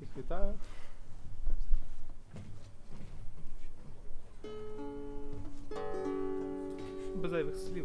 Всіх вітаю. Без зайвих слів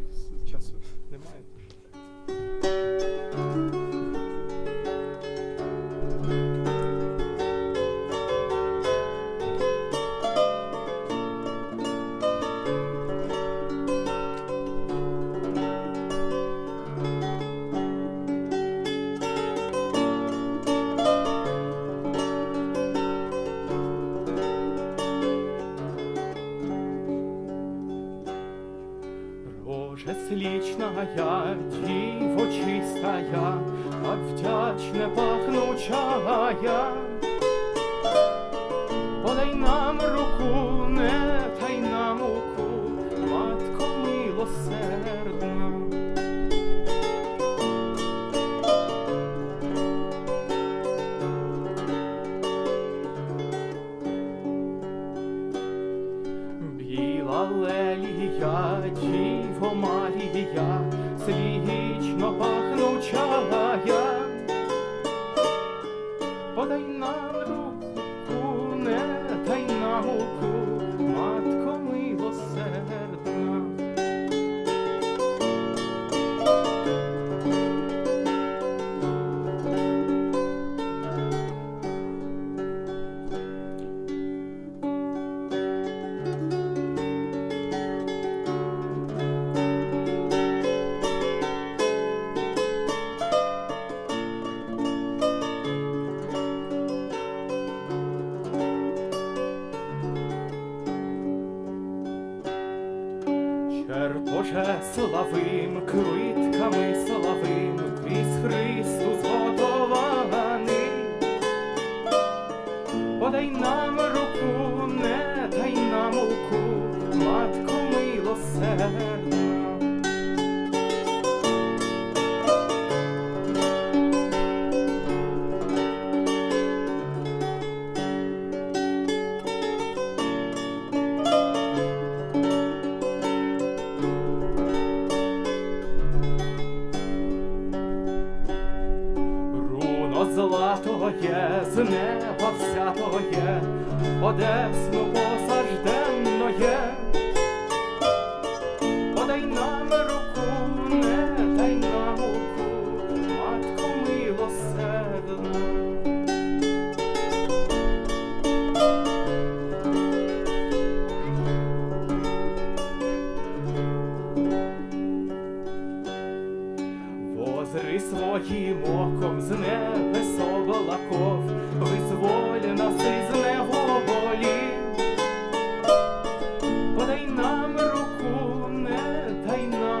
сличная, диво чистая, Как вдячне пахнучая. Подай нам Черпоже славим, квитками славим, крізь Христу зготований. Подай нам руку, не дай нам муку, матко милосердна. златого є, з неба взятоє, Одесну посажденно Подай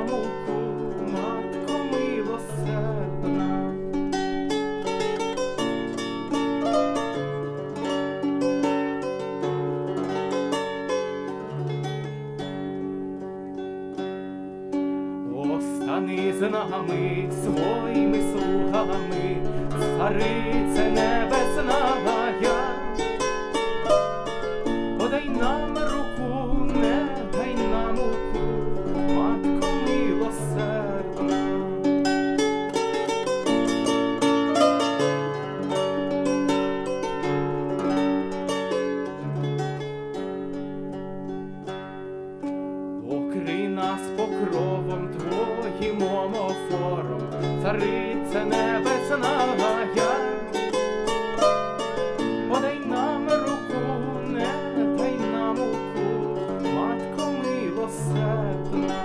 муку, матко милосердна. Остани з нами своїми слугами, царице небесна царице небесна я. Подай нам руку, не дай нам муку, матко милосердна.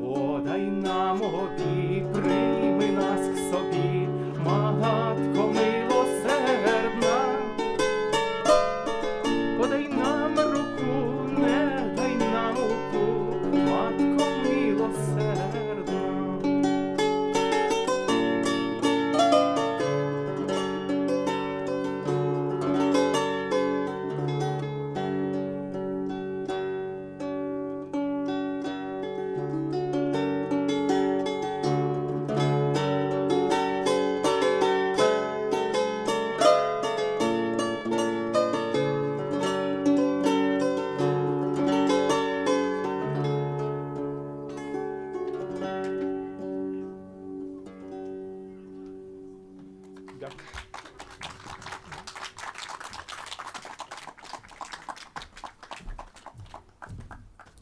Подай нам обі, прийми нас к собі, Obrigado.